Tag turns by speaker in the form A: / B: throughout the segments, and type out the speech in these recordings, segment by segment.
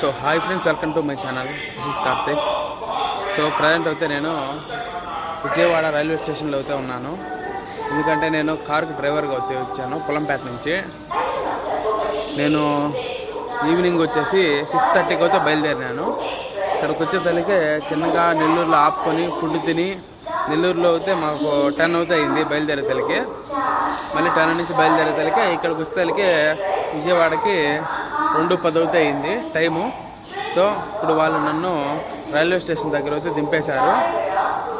A: So hi friends welcome to my channel. This is Karthik. So present అయితే నేను Vijayawada railway స్టేషన్లో అయితే ఉన్నాను. ఎందుకంటే నేను కార్కి డ్రైవర్గా అయితే వచ్చాను పొలంపేట నుంచి. నేను ఈవినింగ్ వచ్చేసి సిక్స్ థర్టీకి అయితే బయలుదేరినాను. ఇక్కడికి వచ్చే చిన్నగా నెల్లూరులో ఆపుకొని ఫుడ్ తిని నెల్లూరులో అయితే మాకు టెన్ అవుతే అయింది బయలుదేరేతలకి మళ్ళీ టెన్ నుంచి బయలుదేరే ఇక్కడికి వచ్చే విజయవాడకి రెండు పది అయింది టైము. సో ఇప్పుడు వాళ్ళు నన్ను రైల్వే స్టేషన్ దగ్గర అయితే దింపేశారు.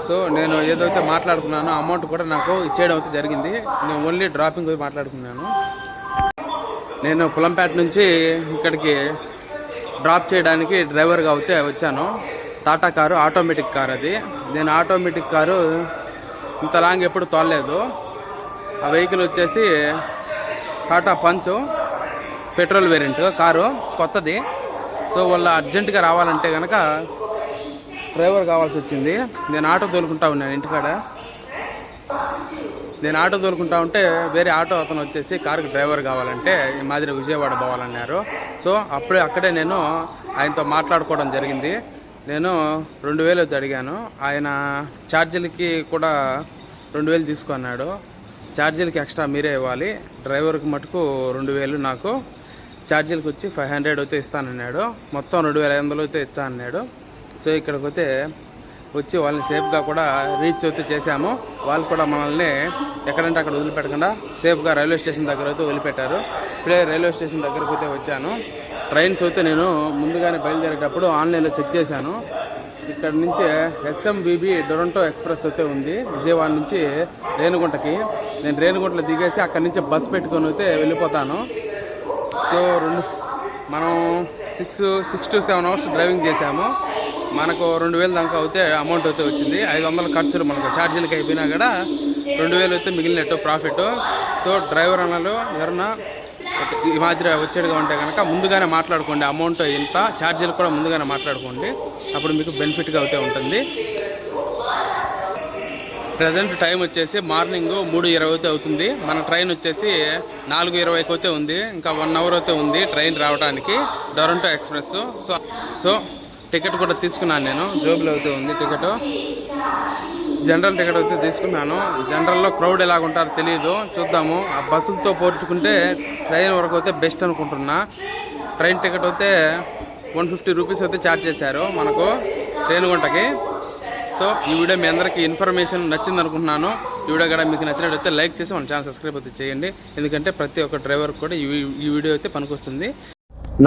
A: సో నేను ఏదైతే మాట్లాడుకున్నానో అమౌంట్ కూడా నాకు ఇచ్చేయడం అయితే జరిగింది. నేను ఓన్లీ డ్రాపింగ్ మాట్లాడుకున్నాను. నేను కులంపేట నుంచి ఇక్కడికి డ్రాప్ చేయడానికి డ్రైవర్గా అయితే వచ్చాను. టాటా కారు ఆటోమేటిక్ కార్ అది. నేను ఆటోమేటిక్ కారు ఇంత లాంగ్ ఎప్పుడు తోలలేదు. ఆ వెహికల్ వచ్చేసి Tata Punch. Petrol variant car కొత్తది. సో వాళ్ళు అర్జెంటుగా రావాలంటే కనుక డ్రైవర్ కావాల్సి వచ్చింది. నేను ఆటో తోలుకుంటా ఉన్నాను ఇంటికాడ. నేను ఆటో తోలుకుంటా ఉంటే వేరే ఆటో అతను వచ్చేసి కారుకి డ్రైవర్ కావాలంటే ఈ మాదిరి విజయవాడ పోవాలన్నారు. సో అప్పుడే అక్కడే నేను ఆయనతో మాట్లాడుకోవడం జరిగింది. నేను రెండు వేలు అడిగాను. ఆయన ఛార్జీలకి కూడా రెండు వేలు తీసుకున్నాడు. ఛార్జీలకి ఎక్స్ట్రా మీరే ఇవ్వాలి. డ్రైవర్కి మటుకు రెండు వేలు నాకు ఛార్జీలకు వచ్చి ఫైవ్ హండ్రెడ్ అయితే ఇస్తానన్నాడు. మొత్తం రెండు వేల ఐదు వందలు అయితే ఇస్తా అన్నాడు సో ఇక్కడికి అయితే వచ్చి వాళ్ళని సేఫ్గా కూడా రీచ్ అయితే చేశాము. వాళ్ళు కూడా మనల్ని ఎక్కడంటే అక్కడ వదిలిపెట్టకుండా సేఫ్గా రైల్వే స్టేషన్ దగ్గర అయితే వదిలిపెట్టారు. ఇప్పుడే రైల్వే స్టేషన్ దగ్గరకు అయితే వచ్చాను. ట్రైన్స్ అయితే నేను ముందుగానే బయలుదేరేటప్పుడు ఆన్లైన్లో చెక్ చేశాను. ఇక్కడ నుంచి ఎస్ఎంబిబి డొరంటో ఎక్స్ప్రెస్ అయితే ఉంది. విజయవాడ నుంచి రేణుగుంటకి. నేను రేణుగుంటలో దిగేసి అక్కడి నుంచి బస్ పెట్టుకొని అయితే వెళ్ళిపోతాను. సో రెండు మనం six six to seven hours driving చేశాము. మనకు రెండు వేలు దాకా అయితే అమౌంట్ అయితే వచ్చింది. ఐదు వందల ఖర్చులు మనకు ఛార్జీలకి అయిపోయినా కూడా రెండు వేలు అయితే మిగిలినట్టు ప్రాఫిట్ సో డ్రైవర్ అన్నలు ఎవరన్నా ఈ మాదిరి వచ్చేట్టుగా ఉంటే కనుక ముందుగానే మాట్లాడుకోండి. అమౌంట్ ఇంత ఛార్జీలు కూడా ముందుగానే మాట్లాడుకోండి. అప్పుడు మీకు బెనిఫిట్గా అయితే ఉంటుంది. ప్రజెంట్ టైం వచ్చేసి మార్నింగ్ మూడు ఇరవై అయితే అవుతుంది. మన ట్రైన్ వచ్చేసి నాలుగు ఇరవైకి అయితే ఉంది. ఇంకా వన్ అవర్ అయితే ఉంది ట్రైన్ రావడానికి. Duronto express so so ticket కూడా తీసుకున్నాను నేను. జోబులో అయితే ఉంది టికెట్. జనరల్ టికెట్ అయితే తీసుకున్నాను. జనరల్లో క్రౌడ్ ఎలాగుంటారో తెలియదు చూద్దాము. ఆ బస్సులతో పోల్చుకుంటే ట్రైన్ వరకు అయితే బెస్ట్ అనుకుంటున్నా. ట్రైన్ టికెట్ అయితే వన్ ఫిఫ్టీ రూపీస్ అయితే ఛార్జ్ చేశారు మనకు. రేణుగుంటకి సో ఈ వీడియో మీ అందరికీ ఇన్ఫర్మేషన్ నచ్చింది అనుకుంటున్నాను. ఈ వీడియో కూడా మీకు నచ్చినట్లయితే లైక్ చేసి మన ఛానల్ సబ్స్క్రైబ్ అయితే చేయండి. ఎందుకంటే ప్రతి ఒక్క డ్రైవర్ కూడా ఈ వీడియో అయితే పనికొస్తుంది.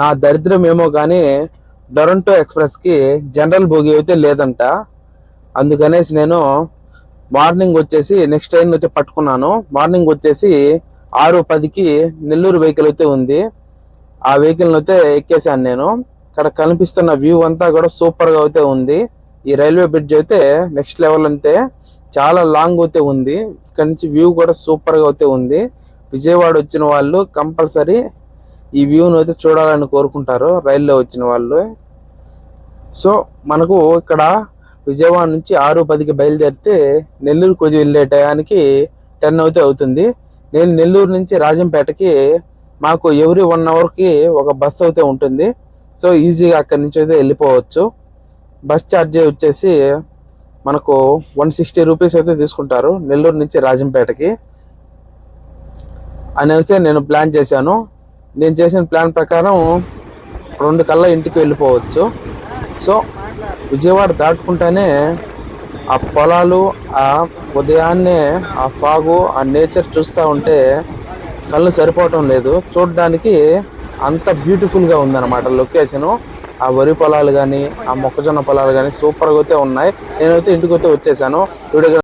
B: నా దరిద్రం ఏమో కానీ డొరంటో ఎక్స్ప్రెస్కి జనరల్ బోగి అయితే లేదంట. అందుకనేసి నేను మార్నింగ్ వచ్చేసి నెక్స్ట్ ట్రైన్ అయితే పట్టుకున్నాను. మార్నింగ్ వచ్చేసి ఆరు పదికి నెల్లూరు వెహికల్ అయితే ఉంది. ఆ వెహికల్ అయితే ఎక్కేసాను నేను. ఇక్కడ కనిపిస్తున్న వ్యూ అంతా కూడా సూపర్గా అయితే ఉంది. ఈ రైల్వే బ్రిడ్జ్ అయితే నెక్స్ట్ లెవెల్ అంతే చాలా లాంగ్ అయితే ఉంది. ఇక్కడ నుంచి వ్యూ కూడా సూపర్గా అయితే ఉంది. విజయవాడ వచ్చిన వాళ్ళు కంపల్సరీ ఈ వ్యూను అయితే చూడాలని కోరుకుంటారు రైల్లో వచ్చిన వాళ్ళు. సో మనకు ఇక్కడ విజయవాడ నుంచి ఆరు పదికి బయలుదేరితే నెల్లూరు కొద్ది వెళ్ళే టయానికి టెన్ అయితే అవుతుంది. నేను నెల్లూరు నుంచి రాజంపేటకి మాకు ఎవ్రీ వన్ అవర్కి ఒక బస్ అయితే ఉంటుంది. సో ఈజీగా అక్కడి నుంచి అయితే వెళ్ళిపోవచ్చు. బస్ ఛార్జ్ వచ్చేసి మనకు వన్ సిక్స్టీ రూపీస్ అయితే తీసుకుంటారు నెల్లూరు నుంచి రాజంపేటకి. అనేసి నేను ప్లాన్ చేశాను. నేను చేసిన ప్లాన్ ప్రకారం రెండు కల్లా ఇంటికి వెళ్ళిపోవచ్చు. సో విజయవాడ దాటుకుంటానే ఆ పొలాలు ఆ ఉదయాన్నే ఆ ఫాగు ఆ నేచర్ చూస్తూ ఉంటే కళ్ళు సరిపోవటం లేదు. చూడడానికి అంత బ్యూటిఫుల్గా ఉందన్నమాట లొకేషను. ఆ వరి పొలాలు కానీ ఆ మొక్కజొన్న పొలాలు కానీ సూపర్గా అయితే ఉన్నాయి. నేనైతే ఇంటికి అయితే వచ్చేసాను. వీడియో